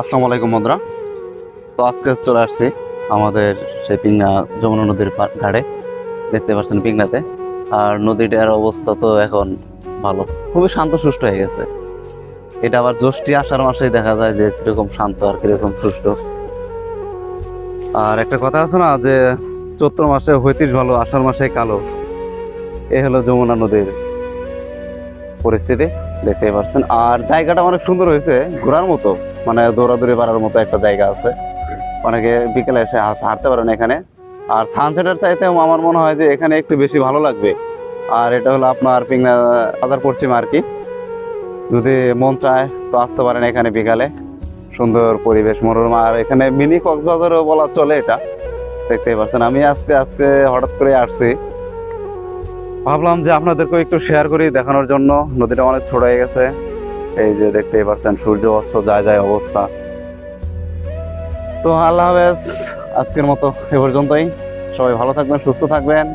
আসসালামু আলাইকুম, বন্ধুরা। তো আজকে চলে আসছি আমাদের সেই পিংনা যমুনা নদীর ঘাটে। দেখতে পাচ্ছেন পিংনাতে আর নদীটার অবস্থা তো এখন ভালো। খুবই শান্ত সুষ্ঠু হয়ে গেছে। এটা আবার জ্যৈষ্ঠী আষাঢ় মাসেই দেখা যায় যে কীরকম শান্ত আর কীরকম সুষ্ঠু আর একটা কথা আছে না, যে চৈত্র মাসে হইতিস ভালো, আষাঢ় মাসে কালো। এ হলো যমুনা নদীর পরিস্থিতি দেখতে পাচ্ছেন। আর জায়গাটা অনেক সুন্দর হয়েছে, ঘোরার মতো। মানে দৌড়াদৌড়ি পারার মতো একটা জায়গা আছে। অনেকে বিকেলে এসে হাঁটতে পারেন এখানে। আর সানসেটের চাইতেও আমার মনে হয় যে এখানে একটু বেশি ভালো লাগবে। আর এটা হলো আপনার পিংনা বাজার পশ্চিম আর কি। যদি মন চায় তো আসতে পারেন এখানে বিকালে। সুন্দর পরিবেশ মনোরম আর এখানে মিনি কক্সবাজারও বলা চলে এটা। দেখতেই পাচ্ছেন, আমি আজকে আজকে হঠাৎ করে আসছি। ভাবলাম যে আপনাদেরকে একটু শেয়ার করি দেখানোর জন্য। নদীটা অনেক ছোট হয়ে গেছে। এই যে দেখতেই পাচ্ছেন, সূর্য অস্ত, যায় যায় অবস্থা। তো আল্লাহ হাফেজ, আজকের মতো এ পর্যন্তই। সবাই ভালো থাকবেন, সুস্থ থাকবেন।